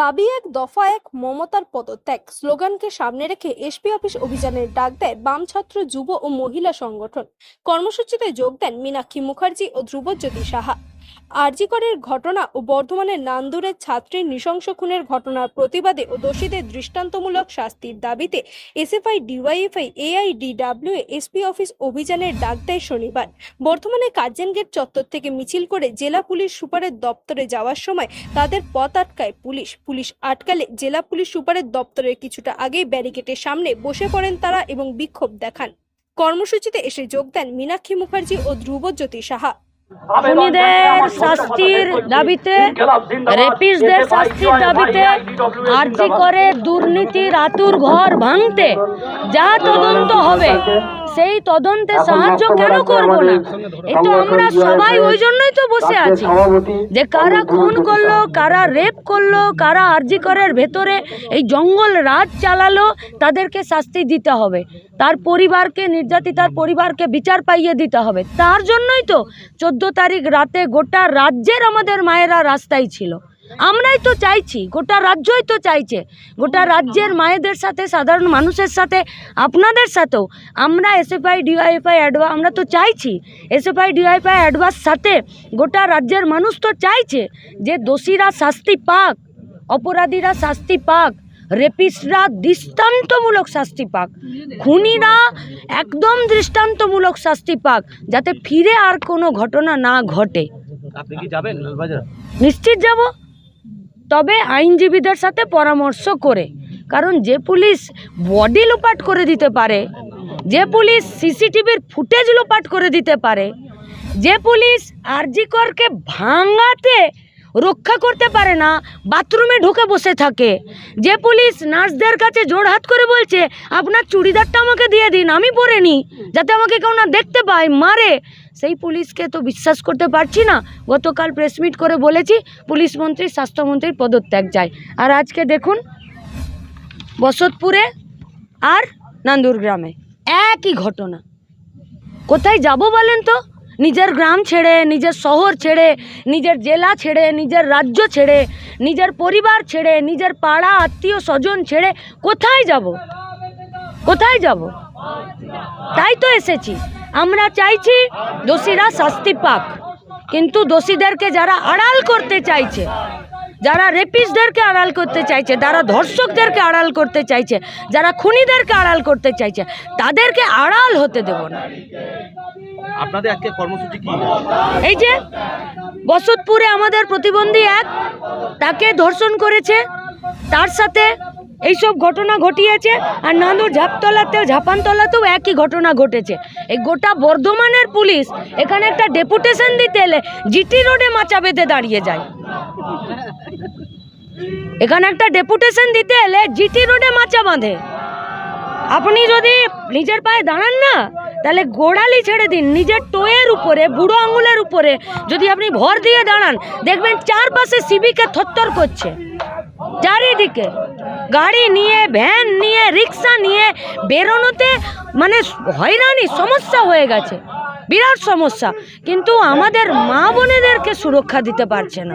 দাবি এক দফা এক মমতার পদত্যাগ। স্লোগানকে সামনে রেখে এসপি অফিস অভিযানের ডাক দেয় বাম ছাত্র, যুব ও মহিলা সংগঠন। কর্মসূচিতে যোগ দেন মীনাক্ষী মুখার্জি ও ধ্রুবজ্যোতি সাহা। আরজিকরের ঘটনা ও বর্ধমানের নান্দুরের ছাত্রীর নৃশংস খুনের ঘটনার প্রতিবাদে ও দোষীদের দৃষ্টান্তমূলক শাস্তির দাবিতে SFI, DYFI, AIDW, SP office অভিযানের ডাক দেয় শনিবার। বর্ধমানে কার্জন গেট চত্বর থেকে মিছিল করে জেলা পুলিশ সুপারের দপ্তরে যাওয়ার সময় তাদের পথ আটকায় পুলিশ। পুলিশ আটকালে জেলা পুলিশ সুপারের দপ্তরের কিছুটা আগেই ব্যারিকেডের সামনে বসে পড়েন তারা এবং বিক্ষোভ দেখান। কর্মসূচিতে এসে যোগ দেন মীনাক্ষী মুখার্জি ও ধ্রুবজ্যোতি সাহা। খুনিদের শাস্তির দাবিতে রেপিসদের শাস্তির দাবিতে আর্জি করে দুর্নীতির আতুর ঘর ভাঙতে, যা তদন্ত হবে। সেই তদন্তে সাহায্য কেন করব না? এই তো আমরা সবাই ওই জন্যই তো বসে আছি। যে কারা খুন করল কারা রেপ করল কারা আরজি করের ভেতরে এই জঙ্গল রাজ চালালো তাদেরকে শাস্তি দিতে হবে। তার পরিবারকে নির্যাতিতার পরিবারকে বিচার পাইয়ে দিতে হবে। তার জন্যই তো চোদ্দ তারিখ রাতে গোটা রাজ্যের আমাদের মায়েরা রাস্তায় ছিল। আমরাই তো চাইছি গোটা রাজ্যই তো চাইছে। গোটা রাজ্যের মায়েদের সাথে সাধারণ মানুষের সাথে আপনাদের সাথেও। আমরা এসএফআই ডিওয়াইফআই অ্যাডভা আমরা তো চাইছি এসএফআই ডিওয়াইফআই অ্যাডভার সাথে গোটা রাজ্যের মানুষ তো চাইছে যে দোষীরা শাস্তি পাক অপরাধীরা শাস্তি পাক রেপিস্টরা দৃষ্টান্তমূলক শাস্তি পাক খুনিরা একদম দৃষ্টান্তমূলক শাস্তি পাক যাতে ফিরে আর কোনো ঘটনা না ঘটে। আপনি কি যাবেন লালবাজার? নিশ্চিত যাব। তবে আইনজীবীদের সাথে পরামর্শ করে। কারণ যে পুলিশ বডি লোপাট করে দিতে পারে, যে পুলিশ সিসিটিভির ফুটেজ লোপাট করে দিতে পারে, যে পুলিশ আরজিকরকে ভাঙাতে রক্ষা করতে পারে না, বাথরুমে ঢুকে বসে থাকে। যে পুলিশ নার্সদের কাছে জোর হাত করে বলছে, আপনার চুড়িদারটা আমাকে দিয়ে দিন, আমি পরে নিই, যাতে আমাকে কেউ না দেখতে পায়, মারে। সেই পুলিশকে তো বিশ্বাস করতে পারছি না। গতকাল প্রেস মিট করে বলেছি, পুলিশ মন্ত্রী, স্বাস্থ্যমন্ত্রীর পদত্যাগ যায় আর আজকে দেখুন, বসতপুরে আর নান্দুর গ্রামে একই ঘটনা। কোথায় যাব বলেন তো? নিজের গ্রাম ছেড়ে, নিজের শহর ছেড়ে, নিজের জেলা ছেড়ে, নিজের রাজ্য ছেড়ে, নিজের পরিবার ছেড়ে, নিজের পাড়া, আত্মীয় স্বজন ছেড়ে কোথায় যাব? কোথায় যাব? তাই তো এসেছি। আমরা চাইছি দোষীরা শাস্তি পাক। কিন্তু দোষীদেরকে যারা আড়াল করতে চাইছে, যারা রেপিসদেরকে আড়াল করতে চাইছে, যারা ধর্ষকদেরকে আড়াল করতে চাইছে, যারা খুনিদেরকে আড়াল করতে চাইছে, তাদেরকে আড়াল হতে দেব না। আপনাদের আজকে কর্মসূচি কি? এই যে, বসতপুরে আমাদের প্রতিবন্ধী এক, তাকে ধর্ষণ করেছে, তার সাথে এইসব ঘটনা ঘটিয়েছে, আর নান্দুর ঝাপতলাতেও, ঝাপানতলাতেও একই ঘটনা ঘটেছে। এই গোটা বর্ধমানের পুলিশ এখানে একটা ডেপুটেশন দিতে এলে জিটি রোডে মাচা বেঁধে দাঁড়িয়ে যায়। এখানে একটা ডেপুটেশন দিতে এলে জিটি রোডে মাচা বাঁধে। আপনি যদি নিজের পায়ে দাঁড়ান না তাহলে গোড়ালি ছেড়ে দিন, নিজের টোয়ের উপরে, বুড়ো আঙুলের উপরে। যদি আপনি ভর দিয়ে দাঁড়ান, দেখবেন চারপাশে সিবিকে থরথর করছে। চারিদিকে গাড়ি নিয়ে, ভ্যান নিয়ে, রিক্সা নিয়ে বেরোনোতে মানে হয়রানি, সমস্যা হয়ে গেছে। বিরাট সমস্যা। কিন্তু আমাদের মা বোনেদেরকে সুরক্ষা দিতে পারছে না।